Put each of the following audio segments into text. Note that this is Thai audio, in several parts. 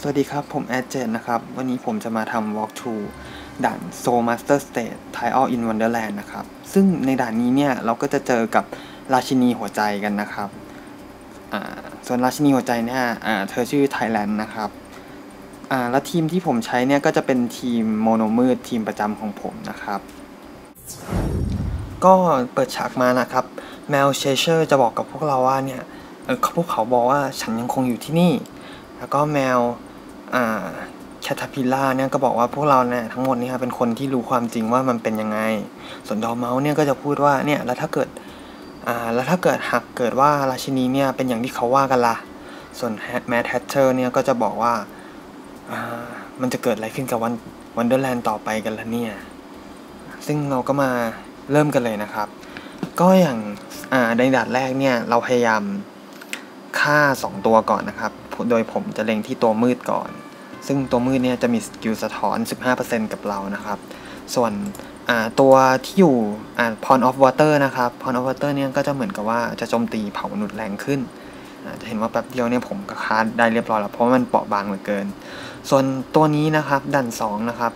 สวัสดีครับ ผมแอดเจนนะครับ วันนี้ผมจะมาทำ walkthrough ด่าน Soul Master State Trial in Wonderland นะครับ ซึ่งในด่านนี้เนี่ย เราก็จะเจอกับราชินีหัวใจกันนะครับ ส่วนราชินีหัวใจเนี่ยเธอชื่อ Thailand นะครับ แล้วทีมที่ผมใช้เนี่ย ก็จะเป็นทีมโมโนมืดทีมประจำของผมนะครับ ก็เปิดฉากมานะครับ แมวเชเชอร์จะบอกกับพวกเราว่าเนี่ยเออพวกเขาบอกว่าฉันยังคงอยู่ที่นี่แล้วก็แมว แคทพิล่าเนี่ยก็บอกว่าพวกเราเนี่ยทั้งหมดนี่ยเป็นคนที่รู้ความจริงว่ามันเป็นยังไง ส่วนดอเมาส์เนี่ยก็จะพูดว่าเนี่ยแล้วถ้าเกิดอ่าแล้วถ้าเกิดหากเกิดว่าราชินีเนี่ยเป็นอย่างที่เขาว่ากันละ่ะ ส่วนแมทแฮทเชอร์เนี่ยก็จะบอกว่าอ่ามันจะเกิดอะไรขึ้นกับวันวันเดอร์แลนด์ต่อไปกันละเนี่ย ซึ่งเราก็มาเริ่มกันเลยนะครับ ก็อย่างอ่าในด่านแรกเนี่ยเราพยายามฆ่า 2 ตัวก่อนนะครับ โดยผมจะเล็งที่ตัวมืดก่อน ซึ่งตัวมืดเนี่ยจะมีสกิลสะท้อน 15%กับเรานะครับ ส่วนตัวที่อยู่พอนออฟวอเตอร์นะครับพอนออฟวอเตอร์เนี่ยก็จะเหมือนกับว่าจะโจมตีเผามนุษย์แรงขึ้นจะเห็นว่าแป๊บเดียวเนี่ยผมก็คาดได้เรียบร้อยแล้วเพราะมันเปราะบางเหลือเกิน ส่วนตัวนี้นะครับดัน2นะครับ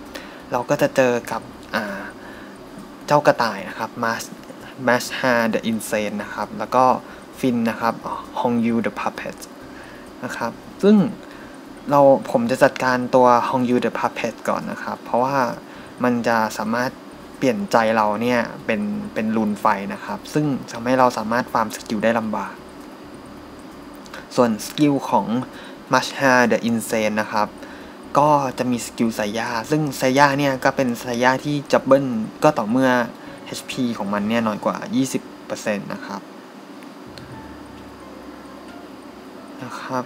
เราก็จะเจอกับเจ้ากระต่ายนะครับมาสมาสฮาเดอะอินเซนนะครับ แล้วก็ฟินนะครับฮองยูเดอะพัพเพตนะครับ ซึ่ง เราผมจะจัดการตัวฮองยูเดอะพัพเพตก่อนนะครับ เพราะว่ามันจะสามารถเปลี่ยนใจเราเนี่ยเป็นเป็นลูนไฟนะครับ ซึ่งทำให้เราสามารถฟาร์มสกิลได้ลำบาก ส่วนสกิลของ m a s h a the Insane นะครับ ก็จะมีสกิลไซย่าซึ่งไซย่าเนี่ยก็เป็นไซย่าที่จับเบิลก็ต่อเมื่อ HP ของมันเนี่ยน้อยกว่า 20%นะครับนะครับ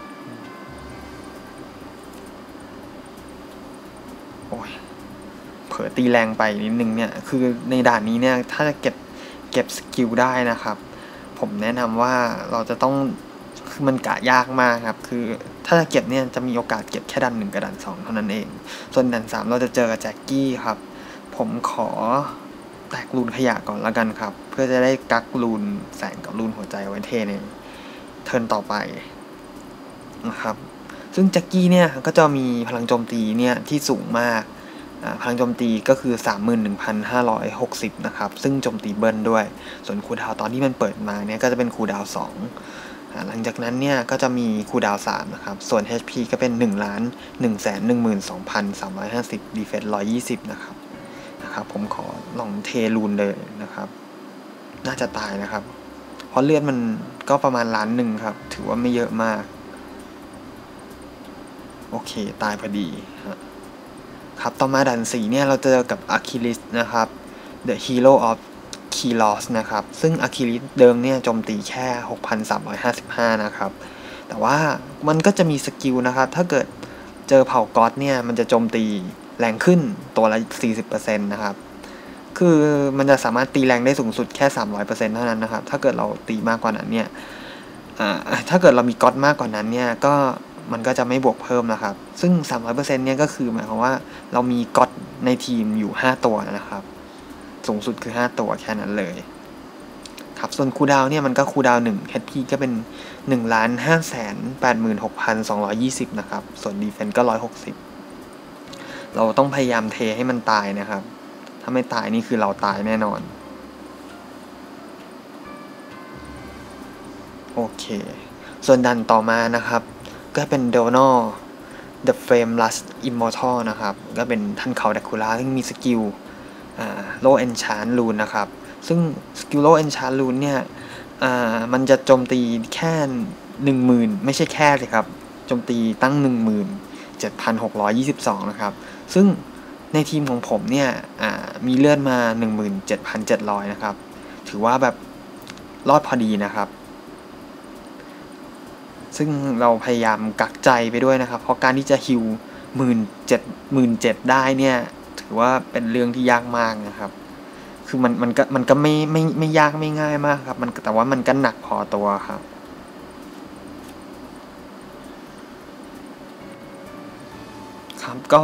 โอ้ย เผลอตีแรงไปนิดนึงเนี่ย คือในด่านนี้เนี่ย ถ้าจะเก็บเก็บสกิลได้นะครับ ผมแนะนำว่าเราจะต้องคือมันกะยากมากครับ คือถ้าจะเก็บเนี่ยจะมีโอกาสเก็บแค่ดันหนึ่งกับดันสองเท่านั้นเอง ส่วนดันสามเราจะเจอกับแจ็คกี้ครับ ผมขอแตกรูนขยะก่อนแล้วกันครับ เพื่อจะได้กักรูนแสงกับรูนหัวใจไว้เทในเทิร์นต่อไปนะครับ ซึ่งแจ็กกี้เนี่ยก็จะมีพลังโจมตีเนี่ยที่สูงมาก พลังโจมตีก็คือ 31,560 นะครับ ซึ่งโจมตีเบิลด้วย ส่วนคูดาวตอนที่มันเปิดมาเนี่ยก็จะเป็นคูดาว2หลังจากนั้นเนี่ยก็จะมีคูดาว3นะครับ ส่วน HP ก็เป็น1ล้าน1แสน12,350 Defense 120 นะครับนะครับผมขอลองเทรูนเลยนะครับ น่าจะตายนะครับ เพราะเลือดมันก็ประมาณล้านหนึ่งครับ ถือว่าไม่เยอะมาก โอเค ตายพอดี ครับต่อมาดันสีเนี่ยเราเจอกับอะคิลิสนะครับ The Hero of k y l o s นะครับ ซึ่งอะคิลิสเดิมเนี่ยโจมตีแค่ 6,355 นะครับ แต่ว่ามันก็จะมีสกิลนะครับ ถ้าเกิดเจอเผ่าก๊อตเนี่ยมันจะโจมตีแรงขึ้นตัวละ 40%นะครับ คือมันจะสามารถตีแรงได้สูงสุดแค่ 300%เท่านั้นนะครับ ถ้าเกิดเราตีมากกว่านั้นเนี่ยถ้าเกิดเรามีก๊อตมากกว่านั้นเนี่ยก็ มันก็จะไม่บวกเพิ่มนะครับ ซึ่ง 300%เนี่ยก็คือหมายความว่าเรามีก๊อตในทีมอยู่ 5 ตัวนะครับ สูงสุดคือ 5 ตัวแค่นั้นเลย ครับ ส่วนคูดาวเนี่ยมันก็คูดาว1 HP ก็เป็น1ล้าน5แสน86,220 นะครับ ส่วนดีเฟนก็ 160 เราต้องพยายามเทให้มันตายนะครับ ถ้าไม่ตายนี่คือเราตายแน่นอน โอเค ส่วนดันต่อมานะครับ ก็เป็นโดนอ The Flame Lust Immortal นะครับ ก็เป็นท่านเขาแดคูล่าที่งมีสกิลโลเอนชานลูนนะครับ ซึ่งสกิลโลเอนชานลูนเนี่ยมันจะโจมตีแค่หนึ่งหมื่นไม่ใช่แค่เลยครับ โจมตีตั้งหนึ่งหมื่นเจ็ดพันหกร้อยยี่สิบสองนะครับ ซึ่งในทีมของผมเนี่ยมีเลือดมาหนึ่งหมื่นเจ็ดพันเจ็ดร้อยนะครับ ถือว่าแบบรอดพอดีนะครับ ซึ่งเราพยายามกักใจไปด้วยนะครับ เพราะการที่จะฮิวหมื่นเจ็ดหมื่นเจ็ดได้เนี่ย ถือว่าเป็นเรื่องที่ยากมากนะครับ คือมันมันก็มันก็ไม่ไม่ไม่ยากไม่ง่ายมากครับ มันแต่ว่ามันก็หนักพอตัวครับครับก็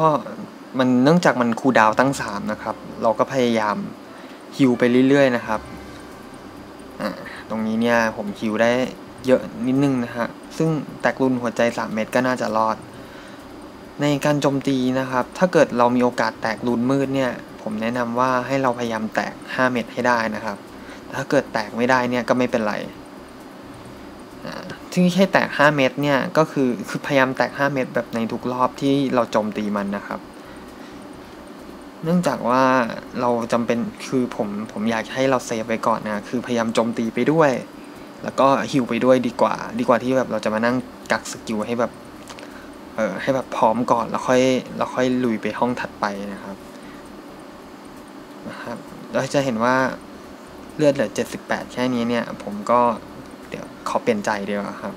มันเนื่องจากมันคูดาวตั้งสามนะครับ เราก็พยายามฮิวไปเรื่อยๆนะครับ ตรงนี้เนี่ยผมฮิวได้ เยอะนิดนึงนะฮะ ซึ่งแตกรุนหัวใจ 3 เม็ดก็น่าจะรอด ในการโจมตีนะครับ ถ้าเกิดเรามีโอกาสแตกรูนมืดเนี่ย ผมแนะนำว่าให้เราพยายามแตก 5 เม็ดให้ได้นะครับ ถ้าเกิดแตกไม่ได้เนี่ยก็ไม่เป็นไรที่แค่แตก 5 เม็ดเนี่ยก็คือคือพยายามแตก 5 เม็ดแบบในทุกรอบที่เราโจมตีมันนะครับ เนื่องจากว่าเราจำเป็นคือผมผมอยากให้เราเซฟไว้ก่อนนะคือพยายามโจมตีไปด้วย แล้วก็ฮิวไปด้วยดีกว่า ดีกว่าที่แบบเราจะมานั่งกักสกิลให้แบบเออให้แบบพร้อมก่อนแล้วค่อยแล้วค่อยลุยไปห้องถัดไปนะครับนะครับเราจะเห็นว่าเลือดเหลือ 78 แค่นี้เนี่ย ผมก็เดี๋ยวขอเปลี่ยนใจเดียวครับ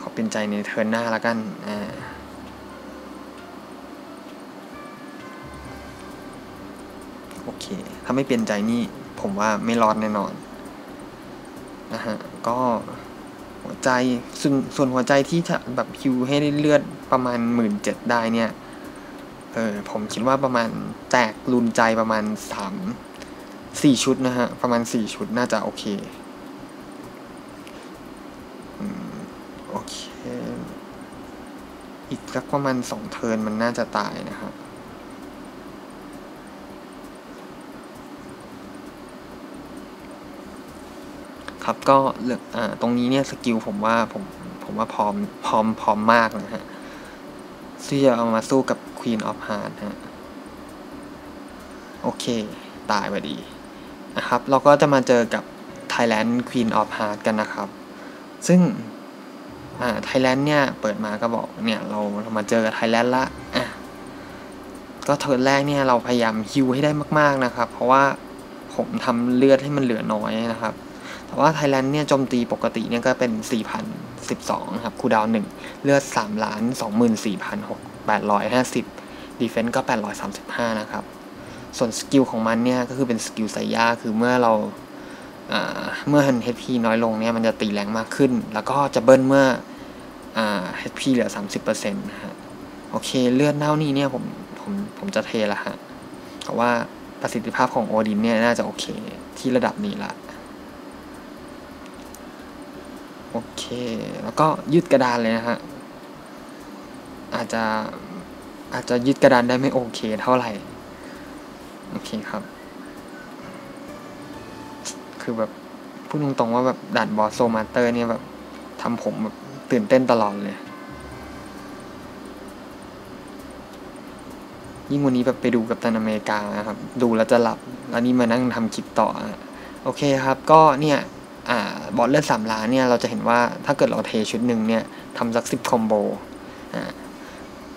ขอเปลี่ยนใจในเทิร์นหน้าแล้วกันอ่าโอเค ถ้าไม่เปลี่ยนใจนี่ ผมว่าไม่รอดแน่นอนนะฮะก็หัวใจส่วนส่วนหัวใจที่จะแบบฮิวให้เลือดประมาณหมื่นเจ็ดได้เนี่ยเออผมคิดว่าประมาณแตกรุนใจประมาณสามสี่ชุดนะฮะ ประมาณสี่ชุดน่าจะโอเคโอเค อีกสักประมาณสองเทิร์นมันน่าจะตายนะครั ครับก็เลือกอ่าตรงนี้เนี่ยสกิลผมว่าผมผมว่าพร้อมพร้อมพร้อมมากนะฮะที่จะเอามาสู้กับ Queen of Heart ฮะโอเค ตายพอดีนะครับ เราก็จะมาเจอกับ Thailand Queen of Heart กันนะครับ ซึ่งอ่าไทยแลนด์เนี่ยเปิดมาก็บอกเนี่ยเราเรามาเจอกับไทยแลนด์ละอะก็เทิร์นแรกเนี่ยเราพยายามฮิวให้ได้มาก ๆนะครับ เพราะว่าผมทำเลือดให้มันเหลือน้อยนะครับ แต่ว่าไทยแลนด์เนี่ยโจมตีปกติเนี่ยก็เป็น 4,012ครับคูดาวหนึ่งเลือด3ล้าน24,850ดีเฟนส์ก็ 835 นะครับ ส่วนสกิลของมันเนี่ยก็คือเป็นสกิลไซย่าคือเมื่อเราเมื่อ HP น้อยลงเนี่ยมันจะตีแรงมากขึ้น แล้วก็จะเบิ้ลเมื่อ HP เหลือ 30%นะฮะ โอเคเลือดเน่านี่เนี่ยผมผมผมจะเทละฮะเพราะว่าประสิทธิภาพของโอดินเนี่ยน่าจะโอเคที่ระดับนี้ละ โอเค แล้วก็ยืดกระดานเลยนะฮะ อาจจะอาจจะยืดกระดานได้ไม่โอเคเท่าไหร่ โอเคครับ คือแบบพูดตรงๆว่าแบบด่านบอสโซมาเตอร์เนี่ยแบบทำผมแบบตื่นเต้นตลอดเลย ยิ่งวันนี้แบบไปดูกับตันอเมริกานะครับ ดูแล้วจะหลับ แล้วนี่มานั่งทำคลิปต่อ โอเคครับ ก็เนี่ย อ่า บอสเลือดสามล้านเนี่ย เราจะเห็นว่าถ้าเกิดเราเทชุดหนึ่งเนี่ยทำสักสิบคอมโบอ่า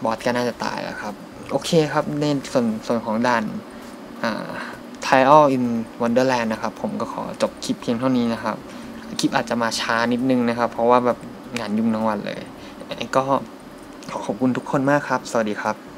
บอสก็น่าจะตายแล้วครับ โอเคครับในส่วนส่วนของด่านอ่า Trial in Wonderland นะครับ ผมก็ขอจบคลิปเพียงเท่านี้นะครับ คลิปอาจจะมาช้านิดนึงนะครับ เพราะว่าแบบงานยุ่งทั้งวันเลย ก็ขอขอบคุณทุกคนมากครับ สวัสดีครับ